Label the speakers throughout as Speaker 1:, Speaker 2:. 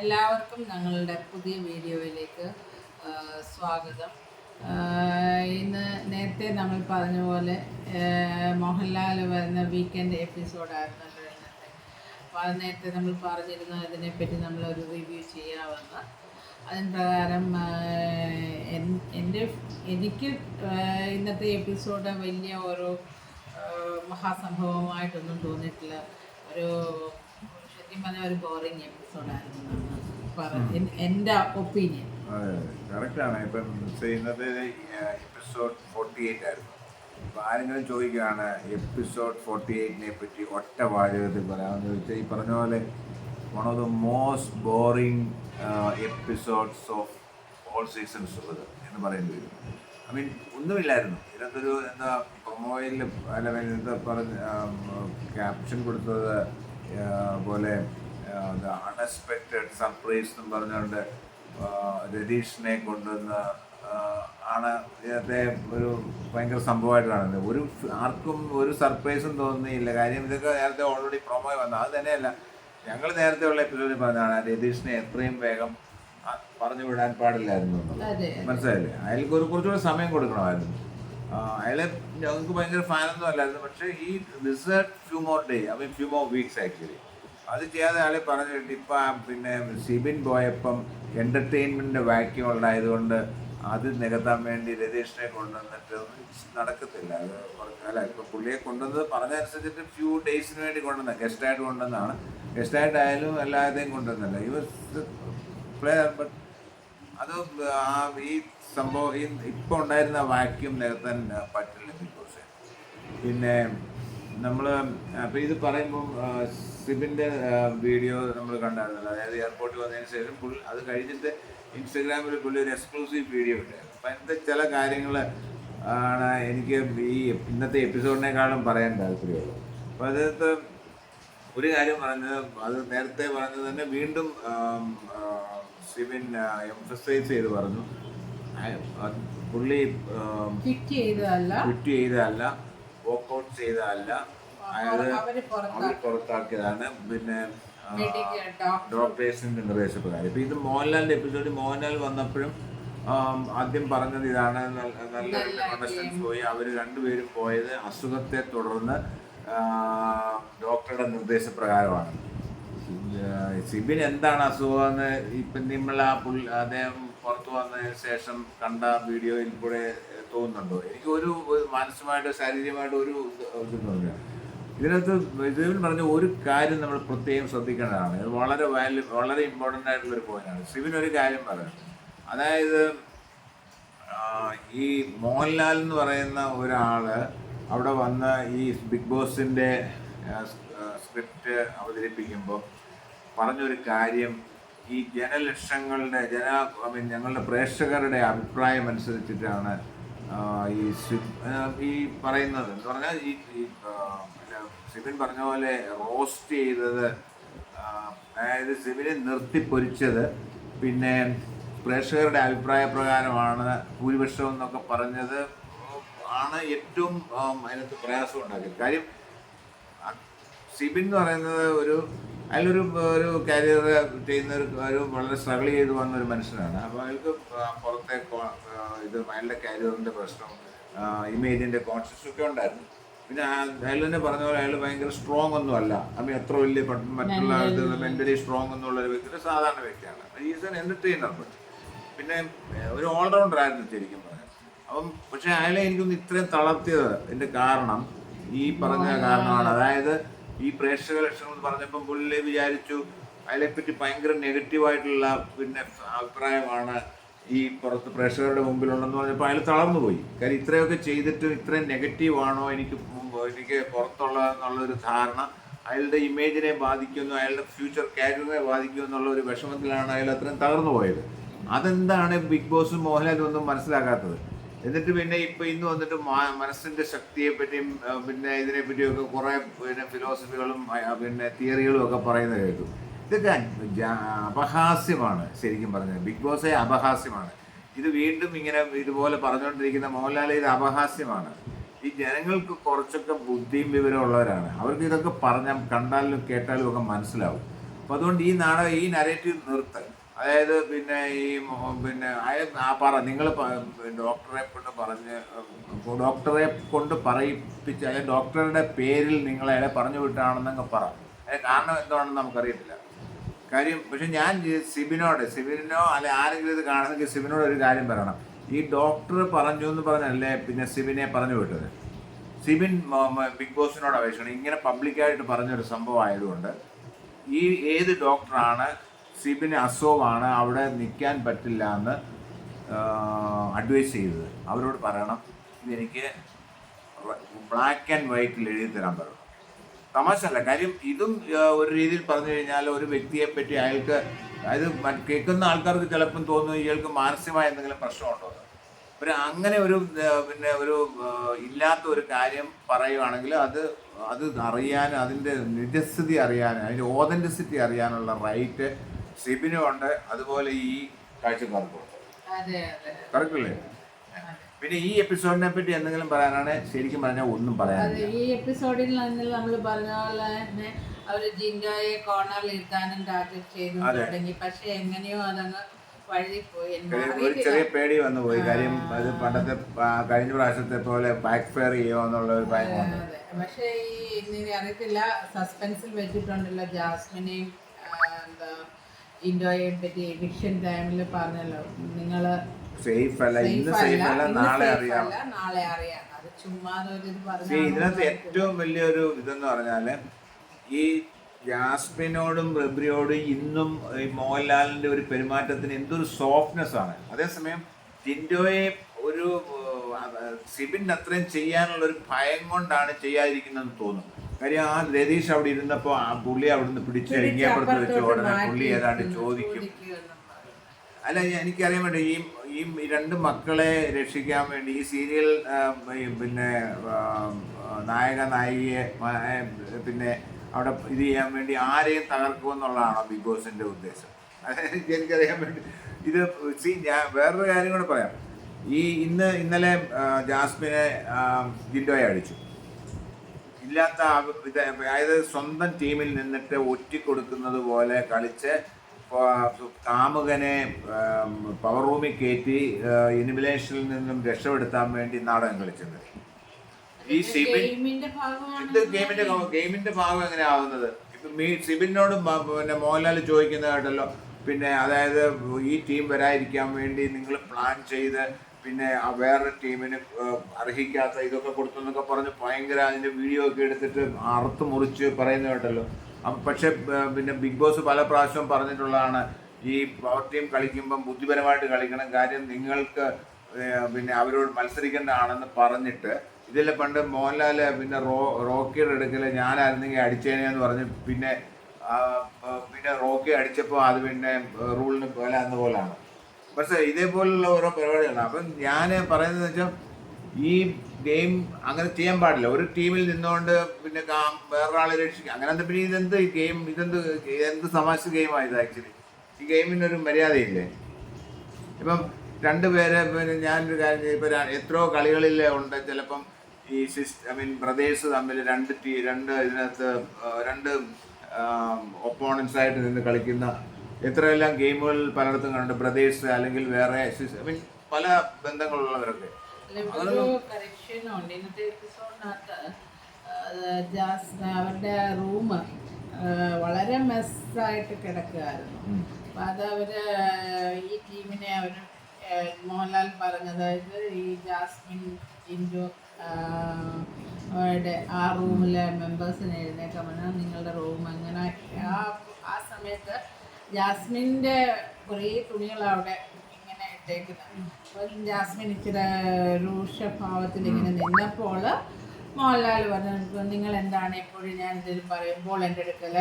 Speaker 1: എല്ലാവർക്കും ഞങ്ങളുടെ പുതിയ വീഡിയോയിലേക്ക് സ്വാഗതം. ഇന്ന് നേരത്തെ നമ്മൾ പറഞ്ഞ പോലെ മോഹൻലാൽ വരുന്ന വീക്കെൻഡ് എപ്പിസോഡായിരുന്നു അപ്പോൾ അത് നേരത്തെ നമ്മൾ പറഞ്ഞിരുന്ന അതിനെപ്പറ്റി നമ്മളൊരു റിവ്യൂ ചെയ്യാമെന്ന്. അതിന് പ്രകാരം എന്റെ എനിക്ക് ഇന്നത്തെ എപ്പിസോഡ് വലിയ ഒരു മഹാസംഭവമായിട്ടൊന്നും തോന്നിയിട്ടില്ല. ഒരു പറഞ്ഞാൽ ഒരു ബോറിംഗ് പറ- എന്റെ ഒപ്പീനിയൻ
Speaker 2: കറക്റ്റാണ് ഇപ്പം ഇന്നത്തെ എപ്പിസോഡ് ഫോർട്ടി എയ്റ്റ് ആയിരുന്നു. ഇപ്പം ആരെങ്കിലും ചോദിക്കുകയാണ് എപ്പിസോഡ് ഫോർട്ടി എയ്റ്റിനെ പറ്റി ഒറ്റ വാചകത്തിൽ പറയാമെന്ന് ചോദിച്ചാൽ ഈ പറഞ്ഞ പോലെ one of the most boring episodes of all seasons ഉള്ളത് എന്ന് പറയേണ്ടി വരും. ഐ മീൻ ഒന്നുമില്ലായിരുന്നു. ഇതിനകത്തൊരു എന്താ പ്രൊമോയിൽ അല്ലെങ്കിൽ എന്താ പറഞ്ഞ ക്യാപ്ഷൻ കൊടുത്തത് പോലെ അൺഎക്സ്പെക്റ്റഡ് സർപ്രൈസ് എന്ന് പറഞ്ഞുകൊണ്ട് രതീഷിനെ കൊണ്ടുവന്ന് ആണ് ഇന്നത്തെ ഒരു ഭയങ്കര സംഭവമായിട്ട് കാണുന്നത് ഒരു ആർക്കും ഒരു സർപ്രൈസും തോന്നിയില്ല. കാര്യം ഇതൊക്കെ നേരത്തെ ഓൾറെഡി പ്രൊമോ വന്നു. അത് തന്നെയല്ല. ഞങ്ങൾ നേരത്തെ ഉള്ള എപ്പിസോഡിൽ പറഞ്ഞതാണ് രതീഷിനെ എത്രയും വേഗം പറഞ്ഞു വിടാൻ പാടില്ലായിരുന്നു മനസ്സിലായില്ലേ? അയാൾക്ക് ഒരു കുറച്ചുകൂടെ സമയം കൊടുക്കണമായിരുന്നു. അയാളെ ഞങ്ങൾക്ക് ഭയങ്കര ഫാനൊന്നും അല്ലായിരുന്നു പക്ഷേ ഈ this few more day I mean few more weeks actually അത് ചെയ്യാതെ അയാളെ പറഞ്ഞു കേട്ട് ഇപ്പം പിന്നെ സിബിൻ പോയപ്പം എന്റർടൈൻമെന്റിന്റെ വാക്യം ഉണ്ടായതുകൊണ്ട് അത് നികത്താൻ വേണ്ടി രതീഷിനെ കൊണ്ടുവന്നിട്ട് നടക്കത്തില്ല. അത് അല്ല ഇപ്പം പുള്ളിയെ കൊണ്ടുവന്നത് പറഞ്ഞനുസരിച്ചിട്ട് ഫ്യൂ ഡേയ്സിന് വേണ്ടി കൊണ്ടുവന്ന ഗസ്റ്റായിട്ട് കൊണ്ടുവന്നതാണ്. ഗസ്റ്റായിട്ടായാലും എല്ലാവരെയും കൊണ്ടുവന്നല്ല. ഈ പ്ലെയർ ബട്ട് അത് ആ ഈ സംഭവം ഈ ഇപ്പോൾ ഉണ്ടായിരുന്ന വാക്യൂം നികത്താൻ പറ്റില്ല ബിഗ് ബോസ് പിന്നെ നമ്മൾ അപ്പോൾ ഇത് പറയുമ്പോൾ സിബിന്റെ വീഡിയോ നമ്മൾ കണ്ടായിരുന്നല്ലോ. അതായത് എയർപോർട്ടിൽ വന്നതിന് ശേഷം പുള്ളി അത് കഴിഞ്ഞിട്ട് ഇൻസ്റ്റഗ്രാമിൽ പുള്ളി ഒരു എക്സ്ക്ലൂസീവ് വീഡിയോ ഉണ്ടായിരുന്നു അപ്പം അതിന്റെ ചില കാര്യങ്ങൾ ആണ് എനിക്ക് ഈ ഇന്നത്തെ എപ്പിസോഡിനേക്കാളും പറയാൻ താല്പര്യമുള്ളത്. അപ്പോൾ അതിനകത്ത് ഒരു കാര്യം പറഞ്ഞത് അത് നേരത്തെ പറഞ്ഞത് തന്നെ വീണ്ടും സിബിൻ എംഫസൈസ് ചെയ്ത് പറഞ്ഞു. പുള്ളി
Speaker 1: ഫിറ്റ് ചെയ്തതല്ല.
Speaker 2: ക്വിറ്റ് ചെയ്തതല്ല വോക്കൗട്ട് ചെയ്തതല്ല. അയാൾ
Speaker 1: അവർ
Speaker 2: അവർ പുറത്താക്കിയതാണ്. പിന്നെ
Speaker 1: ഡോക്ടർ
Speaker 2: ഡോക്ടേഴ്സിന്റെ നിർദ്ദേശപ്രകാരം. ഇപ്പൊ ഇത് മോഹൻലാലിന്റെ എപ്പിസോഡിൽ മോഹൻലാൽ വന്നപ്പോഴും ആദ്യം പറഞ്ഞത് ഇതാണ്. നല്ല- കണ്ടസ്റ്റൻസ് പോയി. അവർ രണ്ടുപേരും പോയത് അസുഖത്തെ തുടർന്ന് ഡോക്ടറുടെ നിർദ്ദേശപ്രകാരമാണ്. സിബിൻ എന്താണ് അസുഖം ഇപ്പം നമ്മൾ ആ പുള്ളി അദ്ദേഹം പുറത്തു വന്നതിന് ശേഷം കണ്ട വീഡിയോയിൽ കൂടെ തോന്നുന്നുണ്ടോ? എനിക്ക് ഒരു മാനസികമായിട്ടോ ശാരീരികമായിട്ട് ഒരു ഇതിനകത്ത് ഇതിൽ പറഞ്ഞ ഒരു കാര്യം നമ്മൾ പ്രത്യേകം ശ്രദ്ധിക്കേണ്ടതാണ്. ഇത് വളരെ വാല്യൂ വളരെ ഇമ്പോർട്ടന്റ് ആയിട്ടുള്ള ഒരു പോയിന്റാണ് സിബിൻ ഒരു കാര്യം പറയാം അതായത് ഈ മോഹൻലാൽ എന്ന് പറയുന്ന ഒരാൾ അവിടെ വന്ന് ഈ ബിഗ് ബോസിന്റെ സ്ക്രിപ്റ്റ് അവതരിപ്പിക്കുമ്പോൾ പറഞ്ഞൊരു കാര്യം ഈ ജനലക്ഷങ്ങളുടെ ജന ഐ മീൻ ഞങ്ങളുടെ പ്രേക്ഷകരുടെ അഭിപ്രായം അനുസരിച്ചിട്ടാണ് ഈ ഈ പറയുന്നത്. എന്ന് പറഞ്ഞാൽ ഈ സിബിൻ പറഞ്ഞ പോലെ റോസ്റ്റ് ചെയ്തത് അതായത് സിബിനെ നിർത്തിപ്പൊരിച്ചത് പിന്നെ പ്രേക്ഷകരുടെ അഭിപ്രായ പ്രകാരമാണ് ഭൂരിപക്ഷം എന്നൊക്കെ പറഞ്ഞത് ആണ് ഏറ്റവും അതിനകത്ത് പ്രയാസം ഉണ്ടാക്കിയത്. കാര്യം സിബിൻ എന്ന് പറയുന്നത് ഒരു അയാളൊരു ഒരു കരിയർ ചെയ്യുന്ന ഒരു ഒരു വളരെ സ്ട്രഗിൾ ചെയ്ത് വന്ന ഒരു മനുഷ്യനാണ്. അപ്പോൾ അയാൾക്ക് പുറത്തെ ഇത് അയാളുടെ കരിയറിന്റെ പ്രശ്നം ഇമേജിന്റെ കോൺഷ്യസ് ഒക്കെ ഉണ്ടായിരുന്നു. പിന്നെ അയാൾ തന്നെ പറഞ്ഞ പോലെ അയാൾ ഭയങ്കര സ്ട്രോങ് ഒന്നും അല്ല. അമ്മ എത്ര വലിയ മറ്റുള്ള മറ്റുള്ള മെന്റലി സ്ട്രോങ് എന്നുള്ള ഒരു വ്യക്തി സാധാരണ വ്യക്തിയാണ്. ഈസ് എൻ എന്റർടൈനർ പിന്നെ ഒരു ഓൾറൗണ്ടർ ആയിരുന്നു ശരിക്കും പറഞ്ഞാൽ അപ്പം പക്ഷേ അയാളെ എനിക്കൊന്ന് ഇത്രയും തളർത്തിയത് എന്റെ കാരണം ഈ പറഞ്ഞ കാരണമാണ്. അതായത് ഈ പ്രേക്ഷക ലക്ഷണം എന്ന് പറഞ്ഞപ്പോൾ പുള്ളി വിചാരിച്ചു അതിനെപ്പറ്റി ഭയങ്കര നെഗറ്റീവായിട്ടുള്ള പിന്നെ അഭിപ്രായമാണ് ഈ പുറത്ത് പ്രേക്ഷകരുടെ മുമ്പിലുണ്ടെന്ന് പറഞ്ഞപ്പോൾ അയാൾ തളർന്നു പോയി കാര്യം ഇത്രയൊക്കെ ചെയ്തിട്ടും ഇത്രയും നെഗറ്റീവാണോ എനിക്ക് എനിക്ക് പുറത്തുള്ള എന്നുള്ളൊരു ധാരണ അയാളുടെ ഇമേജിനെ ബാധിക്കുന്നു അയാളുടെ ഫ്യൂച്ചർ കരിയറിനെ ബാധിക്കുന്നു എന്നുള്ള ഒരു വിഷമത്തിലാണ് അയാൾ അത്രയും തകർന്നു പോയത് അതെന്താണ് ബിഗ് ബോസും മോഹൻലാലും ഒന്നും മനസ്സിലാക്കാത്തത്? എന്നിട്ട് പിന്നെ ഇപ്പൊ ഇന്ന് വന്നിട്ട് മനസ്സിന്റെ ശക്തിയെ പറ്റിയും പിന്നെ ഇതിനെ പറ്റിയും ഒക്കെ കുറെ പിന്നെ ഫിലോസഫികളും പിന്നെ തിയറികളും ഒക്കെ പറയുന്നത് കേൾക്കും ഇതൊക്കെ അപഹാസ്യമാണ് ശരിക്കും പറഞ്ഞത് ബിഗ് ബോസേ അപഹാസ്യമാണ്. ഇത് വീണ്ടും ഇങ്ങനെ ഇതുപോലെ പറഞ്ഞുകൊണ്ടിരിക്കുന്ന മോഹൻലാൽ ഇത് അപഹാസ്യമാണ്. ഈ ജനങ്ങൾക്ക് കുറച്ചൊക്കെ ബുദ്ധിയും വിവരവും ഉള്ളവരാണ്. അവർക്ക് ഇതൊക്കെ പറഞ്ഞാൽ കണ്ടാലും കേട്ടാലും ഒക്കെ മനസ്സിലാവും. അപ്പൊ അതുകൊണ്ട് ഈ നാടകം ഈ നരേറ്റീവ് നിർത്തൽ അതായത് പിന്നെ ഈ പിന്നെ ആ പറ നിങ്ങൾ ഡോക്ടറെ കൊണ്ട് പറഞ്ഞ് ഡോക്ടറെ കൊണ്ട് പറയിപ്പിച്ച് അല്ലെങ്കിൽ ഡോക്ടറുടെ പേരിൽ നിങ്ങൾ അയാളെ പറഞ്ഞു വിട്ടാണെന്നൊക്കെ പറ. അതിന് കാരണം എന്താണെന്ന് നമുക്കറിയത്തില്ല. കാര്യം പക്ഷെ ഞാൻ സിബിനോട് സിബിനോ അല്ലെ ആരെങ്കിലും ഇത് കാണുന്നെങ്കിൽ സിബിനോട് ഒരു കാര്യം പറയണം. ഈ ഡോക്ടർ പറഞ്ഞു എന്ന് പറഞ്ഞല്ലേ പിന്നെ സിബിനെ പറഞ്ഞു വിട്ടത്? സിബിൻ ബിഗ് ബോസിനോട് അപേക്ഷിക്കണം. ഇങ്ങനെ പബ്ലിക്കായിട്ട് പറഞ്ഞൊരു സംഭവം ആയതുകൊണ്ട് ഈ ഏത് ഡോക്ടറാണ് സിബിന് അസുഖമാണ് അവിടെ നിൽക്കാൻ പറ്റില്ല എന്ന് അഡ്വൈസ് ചെയ്തത് അവരോട് പറയണം ഇതെനിക്ക് ബ്ലാക്ക് ആൻഡ് വൈറ്റിൽ എഴുതി തരാൻ പറയണം തമാശ അല്ല കാര്യം ഇതും ഒരു രീതിയിൽ പറഞ്ഞു കഴിഞ്ഞാൽ ഒരു വ്യക്തിയെ പറ്റി അയാൾക്ക് അതായത് കേൾക്കുന്ന ആൾക്കാർക്ക് ചിലപ്പം തോന്നും ഇയാൾക്ക് മാനസികമായ എന്തെങ്കിലും പ്രശ്നമുണ്ടോ. ഒരു അങ്ങനെ ഒരു പിന്നെ ഒരു ഇല്ലാത്ത ഒരു കാര്യം പറയുവാണെങ്കിൽ അത് അത് അറിയാൻ അതിന്റെ നിജസ്ഥിതി അറിയാൻ അതിന്റെ ഓതന്റിസിറ്റി അറിയാനുള്ള റൈറ്റ് സിബിനും ഉണ്ട് അതുപോലെ ഈ കാഴ്ചക്കാർക്കും ഉണ്ട്
Speaker 1: അതെ അതെ.
Speaker 2: കറക്റ്റ് പിന്നെ ഈ എപ്പിസോഡിനെ പറ്റി എന്തെങ്കിലും പറയാനാണ്? ശരിക്കും പറഞ്ഞാൽ ഒന്നും പറയാൻ
Speaker 1: ഈ എപ്പിസോഡിൽ നമ്മൾ പറഞ്ഞ പോലെ തന്നെ അവർ ജിൻഡോയെ കോർണറിൽ ഇരുത്താനും ടാർഗറ്റ് ചെയ്തു തുടങ്ങി. പക്ഷെ എങ്ങനെയോ അതങ്ങ്
Speaker 2: ഒരു- ചെറിയ പേടി വന്നു പോയി. കാര്യം അത് പണ്ടത്തെ കഴിഞ്ഞ പ്രാവശ്യത്തെ പോലെ ബാക്ക് ഫെയർ ചെയ്യുമോ എന്നുള്ള ഒരു ഭയം വന്നു.
Speaker 1: പക്ഷേ ഈ അറിയത്തില്ല. സസ്പെൻസിൽ വെച്ചിട്ടുണ്ടല്ലോ ജാസ്മിനെയും എന്താ ഇൻഡോയെയും പറ്റി എവിക്ഷൻ ടൈമിൽ പറഞ്ഞല്ലോ. നിങ്ങൾ
Speaker 2: സേഫ് അല്ല ഇന്ന് സേഫ് അല്ല നാളെ അറിയാം.
Speaker 1: നാളെ അറിയാം. അത് ചുമ്മാതെ ഒരു
Speaker 2: പക്ഷേ ഇതിനകത്ത്
Speaker 1: പറഞ്ഞു
Speaker 2: ഏറ്റവും വലിയൊരു ഇതെന്ന് പറഞ്ഞാൽ ഈ ജാസ്മിനോടും റബ്രിയോടും ഇന്നും ഈ മോഹൻലാലിന്റെ ഒരു പെരുമാറ്റത്തിന് എന്തൊരു സോഫ്റ്റ്നെസ് ആണ്. അതേസമയം ടിൻഡോയെ ഒരു സിബിൻ അത്രയും ചെയ്യാനുള്ള ഒരു ഭയം കൊണ്ടാണ് ചെയ്യാതിരിക്കുന്നതെന്ന് തോന്നുന്നു. കാര്യം ആ രതീഷ് അവിടെ ഇരുന്നപ്പോൾ ആ പുള്ളി അവിടുന്ന് പിടിച്ച് ഇറങ്ങിയപ്പുറത്ത് വെച്ച് ഉടനെ പുള്ളി ഏതാണ്ട് ചോദിക്കും. അല്ല എനിക്കറിയാൻ വേണ്ടി ഈ ഈ രണ്ട് മക്കളെ രക്ഷിക്കാൻ വേണ്ടി ഈ സീരിയൽ പിന്നെ നായക നായികയെ പിന്നെ അവിടെ ഇത് ചെയ്യാൻ വേണ്ടി ആരെയും തകർക്കുമെന്നുള്ളതാണോ ബിഗ് ബോസിന്റെ ഉദ്ദേശം? എനിക്കറിയാൻ വേണ്ടി ഇത് സി ഞാൻ വേറൊരു കാര്യം കൂടെ പറയാം. ഈ ഇന്ന് ഇന്നലെ ജാസ്മിനെ ജിൻഡോയെ അടിച്ചു. ഇല്ലാത്ത ഇത് അതായത് സ്വന്തം ടീമിൽ നിന്നിട്ട് ഒറ്റിക്കൊടുക്കുന്നത് പോലെ കളിച്ച് കാമുകനെ പവർ റൂമിൽ കയറ്റി ഇനിമിലേഷനിൽ നിന്നും രക്ഷപ്പെടുത്താൻ വേണ്ടി നാടകം കളിച്ചത്. ഈ സിബിൻ ഇത് ഗെയിമിന്റെ ഗെയിമിന്റെ ഭാഗം എങ്ങനെ ആവുന്നത്? ഇപ്പൊ മീ സിബിനോട് പിന്നെ മോഹൻലാൽ ചോദിക്കുന്ന കേട്ടല്ലോ പിന്നെ അതായത് ഈ ടീം വരാതിരിക്കാൻ വേണ്ടി നിങ്ങൾ പ്ലാൻ ചെയ്ത് പിന്നെ വേറെ ടീമിന് അർഹിക്കാത്ത ഇതൊക്കെ കൊടുത്തു എന്നൊക്കെ പറഞ്ഞ് ഭയങ്കര അതിന്റെ വീഡിയോ ഒക്കെ എടുത്തിട്ട് അറുത്ത് മുറിച്ച് പറയുന്ന കേട്ടല്ലോ. പക്ഷേ പിന്നെ ബിഗ് ബോസ് പല പ്രാവശ്യവും പറഞ്ഞിട്ടുള്ളതാണ് ഈ പവർ ടീം കളിക്കുമ്പം ബുദ്ധിപരമായിട്ട് കളിക്കണം കാര്യം നിങ്ങൾക്ക് പിന്നെ അവരോട് മത്സരിക്കേണ്ടതാണെന്ന് പറഞ്ഞിട്ട് ഇതിൽ പണ്ട് മോഹൻലാൽ പിന്നെ റോ റോക്കിയുടെ അടുക്കൽ ഞാനായിരുന്നെങ്കിൽ അടിച്ചേനെ എന്ന് പറഞ്ഞ് പിന്നെ പിന്നെ റോക്കി അടിച്ചപ്പോൾ അത് പിന്നെ റൂളിന് പോലെ അന്ന പോലാണ്. പക്ഷേ ഇതേപോലുള്ള ഓരോ പരിപാടികളാണ്. അപ്പം ഞാൻ പറയുന്നത് വെച്ചാൽ ഈ ഗെയിം അങ്ങനെ ചെയ്യാൻ പാടില്ല. ഒരു ടീമിൽ നിന്നുകൊണ്ട് പിന്നെ വേറൊരാളെ രക്ഷിക്കുക അങ്ങനെ പിന്നെ ഇതെന്ത് ഗെയിം ഇതെന്ത് എന്ത് സമാശ ഗെയിമാണ് ഇത് ആക്ച്വലി ഈ ഗെയിമിനൊരു മര്യാദയില്ലേ? ഇപ്പം രണ്ടുപേരെ പിന്നെ ഞാനൊരു കാര്യം. ഇപ്പം എത്രയോ കളികളിൽ ഉണ്ട്. ചിലപ്പം ഈ സിസ്റ്റ് ഐ മീൻ ബ്രദേഴ്സ് തമ്മിൽ രണ്ട് ടീ രണ്ട് ഇതിനകത്ത് രണ്ട് ഒപ്പോണൻസ് ആയിട്ട് നിന്ന് കളിക്കുന്ന എത്രയെല്ലാം ഗെയിമുകൾ പലയിടത്തും കണ്ട് ബ്രദേഴ്സ് അല്ലെങ്കിൽ വേറെ പല ബന്ധങ്ങളുള്ളവരൊക്കെ.
Speaker 1: അവരുടെ റൂം വളരെ മെസ്സായിട്ട് കിടക്കുകയായിരുന്നു അപ്പം അത് അവർ ഈ ടീമിനെ അവർ മോഹൻലാൽ പറഞ്ഞതായത് ഈ ജാസ്മിൻ ജിൻഡു അവരുടെ ആ റൂമിലെ മെമ്പേഴ്സിനെ എഴുന്നേക്കാൻ പറഞ്ഞാൽ നിങ്ങളുടെ റൂം അങ്ങനെ ആ ആ സമയത്ത് ജാസ്മിന്റെ കുറേ തുണികൾ അവിടെ ഇങ്ങനെ ഇട്ടേക്കുന്നത് അപ്പം ജാസ്മിൻ ഇച്ചിരി രൂക്ഷഭാവത്തിൽ ഇങ്ങനെ നിന്നപ്പോൾ മോഹൻലാൽ പറഞ്ഞു നിങ്ങൾ എന്താണ് എപ്പോഴും ഞാൻ ഇതിൽ പറയുമ്പോൾ എന്റെ അടുക്കൽ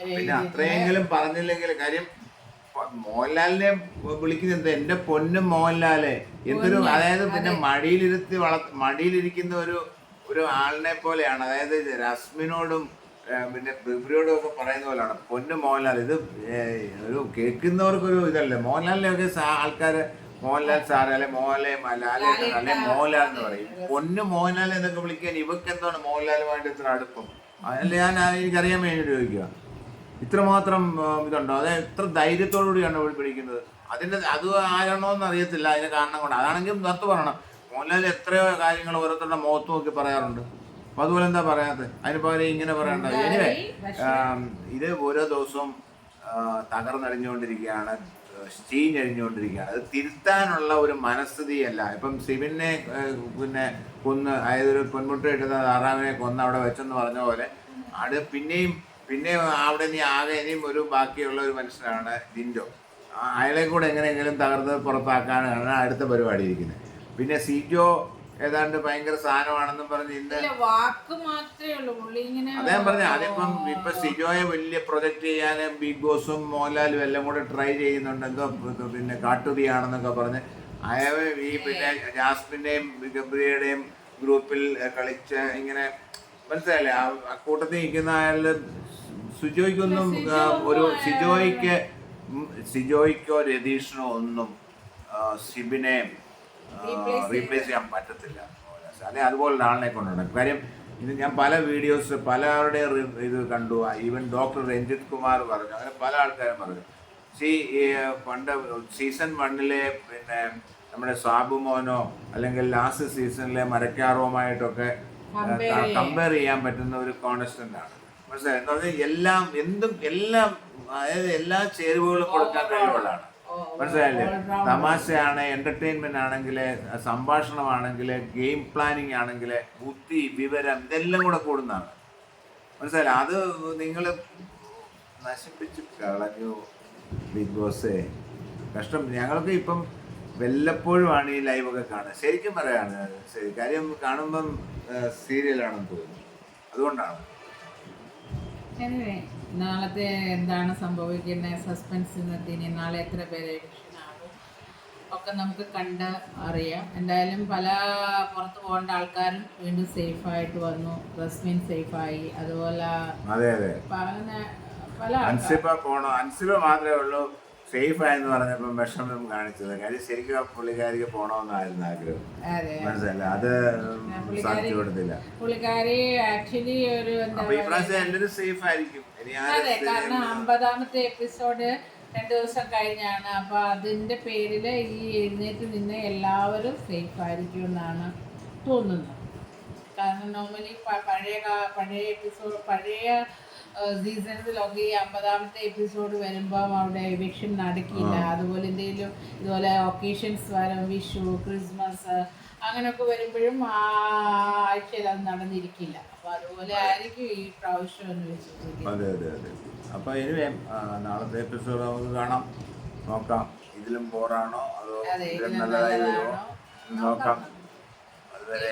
Speaker 2: പിന്നെ അത്രയെങ്കിലും പറഞ്ഞില്ലെങ്കിൽ കാര്യം മോഹൻലാലിനെ വിളിക്കുന്നത് എന്റെ പൊന്നും മോഹൻലാലെ. എന്തൊരു അതായത് പിന്നെ മടിയിലിരുത്തി വള മടിയിലിരിക്കുന്ന ഒരു ഒരു ആളിനെ പോലെയാണ്. അതായത് രശ്മിനോടും പിന്നെ ബിബ്രിയോടും ഒക്കെ പറയുന്ന പോലെയാണ് പൊന്ന് മോഹൻലാൽ ഇത് ഒരു കേൾക്കുന്നവർക്കൊരു ഇതല്ലേ? മോഹൻലാലിനെയൊക്കെ ആൾക്കാര് മോഹൻലാൽ സാർ അല്ലെ മോഹൻലാൽ ലാലേട്ടൻ അല്ലെ മോഹൻലാൽ എന്ന് പറയും. പൊന്ന് മോഹൻലാൽ എന്നൊക്കെ വിളിക്കാൻ ഇവക്ക് എന്താണ് മോഹൻലാലുമായിട്ട് ഇത്ര അടുപ്പം? അതല്ല ഞാൻ എനിക്കറിയാൻ വേണ്ടി ചോദിക്കുക ഇത്രമാത്രം മാത്രം ഇതുണ്ടോ? അതെ ഇത്ര ധൈര്യത്തോടുകൂടിയാണ് പിടിക്കുന്നത്? അതിന്റെ അത് ആരാണോന്ന് അറിയത്തില്ല അതിന് കാരണം കൊണ്ട്. അതാണെങ്കിൽ നിർത്ത് പറയണം. മോഹൻലാൽ എത്രയോ കാര്യങ്ങൾ ഓരോരുത്തരുടെ മുഖത്ത് നോക്കി പറയാറുണ്ട്. അപ്പൊ അതുപോലെ എന്താ പറയാത്തത് അതിന് പകരം ഇങ്ങനെ പറയണ്ട. എനിവേ ഇത് ഓരോ ദിവസവും തകർന്നടിഞ്ഞുകൊണ്ടിരിക്കുകയാണ് ചീഞ്ഞഴിഞ്ഞുകൊണ്ടിരിക്കുകയാണ്. അത് തിരുത്താനുള്ള ഒരു മനസ്ഥിതിയല്ല. ഇപ്പം സിബിനെ പിന്നെ കൊന്ന് അതായത് ഒരു പെൺമുട്ട ഇട്ടുന്ന താറാവിനെ കൊന്ന് അവിടെ വെച്ചെന്ന് പറഞ്ഞ പോലെ അത് പിന്നെയും പിന്നെ അവിടെ നീ ആകെ ഇനിയും ഒരു ബാക്കിയുള്ള ഒരു മനുഷ്യനാണ് ജിൻഡോ അയാളെ കൂടെ എങ്ങനെയെങ്കിലും തകർത്ത് പുറത്താക്കാനാണ് അടുത്ത പരിപാടി ഇരിക്കുന്നത്. പിന്നെ സിജോ ഏതാണ്ട് ഭയങ്കര സാധനമാണെന്നും പറഞ്ഞ് ഇന്ന്
Speaker 1: വാക്ക് മാത്രമേ ഉള്ളൂ. പുള്ളി ഇങ്ങനെ
Speaker 2: അദ്ദേഹം പറഞ്ഞ അതിപ്പം ഇപ്പൊ സിജോയെ വലിയ പ്രൊജക്ട് ചെയ്യാൻ ബിഗ് ബോസും മോഹൻലാലും എല്ലാം കൂടെ ട്രൈ ചെയ്യുന്നുണ്ട്. എന്തോ പിന്നെ കാട്ടുതിയാണെന്നൊക്കെ പറഞ്ഞ്. അയാൾ ഈ പിന്നെ ജാസ്മിന്റെയും ഗബ്രിയുടെയും ഗ്രൂപ്പിൽ കളിച്ച ഇങ്ങനെ മനസ്സിലായില്ലേ? ആ കൂട്ടത്തിൽ നിൽക്കുന്ന അയാൾ സുജോയ്ക്കൊന്നും ഒരു സിജോയ്ക്ക് സിജോയ്ക്കോ രതീഷിനോ ഒന്നും സിബിനെയും സിബിനെ റീപ്ലേസ് ചെയ്യാൻ പറ്റത്തില്ല. അല്ലെ അതുപോലെ ആളിനെ കൊണ്ടുണ്ടാക്കും കാര്യം ഇത് ഞാൻ പല വീഡിയോസ് പലരുടെ ഇത് കണ്ടു. ഈവൻ ഡോക്ടർ രഞ്ജിത് കുമാർ പറഞ്ഞു. അങ്ങനെ പല ആൾക്കാരും പറഞ്ഞു. സി പണ്ട് സീസൺ വണ്ണിലെ പിന്നെ നമ്മുടെ സാബു മോനോ അല്ലെങ്കിൽ ലാസ്റ്റ് സീസണിലെ മരക്കാറോമായിട്ടൊക്കെ കമ്പയർ ചെയ്യാൻ. പറ്റുന്ന ഒരു കോൺസ്റ്റന്റ് ആണ്. മനസ്സിലായി? എന്ന് പറഞ്ഞാൽ എല്ലാം എന്തും എല്ലാം അതായത് എല്ലാ ചേരുവകളും കൊടുക്കാൻ കഴിവുള്ളതാണ്. മനസ്സിലായില്ലേ? തമാശയാണ് എന്റർടൈൻമെന്റ് ആണെങ്കിൽ സംഭാഷണമാണെങ്കിൽ ഗെയിം പ്ലാനിങ് ആണെങ്കിൽ ബുദ്ധി വിവരം ഇതെല്ലാം കൂടെ കൂടുന്നതാണ്. മനസ്സിലായില്ലേ? അത് നിങ്ങൾ നശിപ്പിച്ച് കളഞ്ഞു ബിഗ് ബോസേ. കഷ്ടം. ഞങ്ങൾക്ക് ഇപ്പം വല്ലപ്പോഴുമാണ് ഈ ലൈവൊക്കെ കാണുക. ശരിക്കും പറയാണ് കാര്യം കാണുമ്പം സീരിയലാണെന്ന് തോന്നുന്നു. അതുകൊണ്ടാണ്.
Speaker 1: Anyway, നാളത്തെ എന്താണ് സംഭവിക്കുന്നത് സസ്പെൻസ് നിർത്തിനി നാളെ എത്ര പേര് ആകും? ഒക്കെ നമുക്ക് കണ്ട് അറിയാം. എന്തായാലും പല പുറത്ത് പോകേണ്ട ആൾക്കാരും വീണ്ടും സേഫ് ആയിട്ട് വന്നു. റസ്മിൻ സേഫായി അതുപോലെ
Speaker 2: അതെ അതെ.
Speaker 1: പല
Speaker 2: അൻസിബ പോണോ? അൻസിബ മാത്രമേ ഉള്ളൂ. സേഫ് ആയെന്ന് പറഞ്ഞപ്പം വിഷമം കാണിച്ചത്. കാര്യം ശരിക്കും ആ പുള്ളിക്കാരിക്ക് പോണോന്നായിരുന്നു ആഗ്രഹം. മനസ്സിലല്ല അത് സാധിച്ചു കൊടുത്തില്ല.
Speaker 1: പുള്ളിക്കാരി ആക്ച്വലി ഒരു
Speaker 2: അപ്പൊ ഈ പ്രാവശ്യം എല്ലാവരും സേഫ് ആയിരിക്കും.
Speaker 1: അതെ കാരണം അമ്പതാമത്തെ എപ്പിസോഡ് രണ്ട് ദിവസം കഴിഞ്ഞാണ്. അപ്പൊ അതിന്റെ പേരിൽ ഈ എഴുന്നേറ്റ് നിന്ന് എല്ലാവരും സേഫ് ആയിരിക്കും എന്നാണ് തോന്നുന്നത്. കാരണം നോർമലി പഴയ പഴയ എപ്പിസോഡ് പഴയ സീസൺസിലൊക്കെ ഈ അമ്പതാമത്തെ എപ്പിസോഡ് വരുമ്പം അവിടെ എവിക്ഷൻ നടക്കില്ല. അതുപോലെ എന്തെങ്കിലും ഇതുപോലെ ഒക്കേഷൻസ് വരും വിഷു ക്രിസ്മസ് അങ്ങനെയൊക്കെ വരുമ്പോഴും ആ ആഴ്ചയിൽ അത് നടന്നിരിക്കില്ല. അപ്പൊ അതുപോലെ ആയിരിക്കും ഈ പ്രാവശ്യം എന്ന് വിശ്വസിക്കുന്നത്
Speaker 2: അതെ അതെ അതെ. അപ്പോൾ ഇനി നാളത്തെ എപ്പിസോഡ് നമുക്ക് കാണാം. നോക്കാം. ഇതിലും ബോറാണോ അതോ നല്ലതായി വരുമോ? നോക്കാം. അതുവരെ.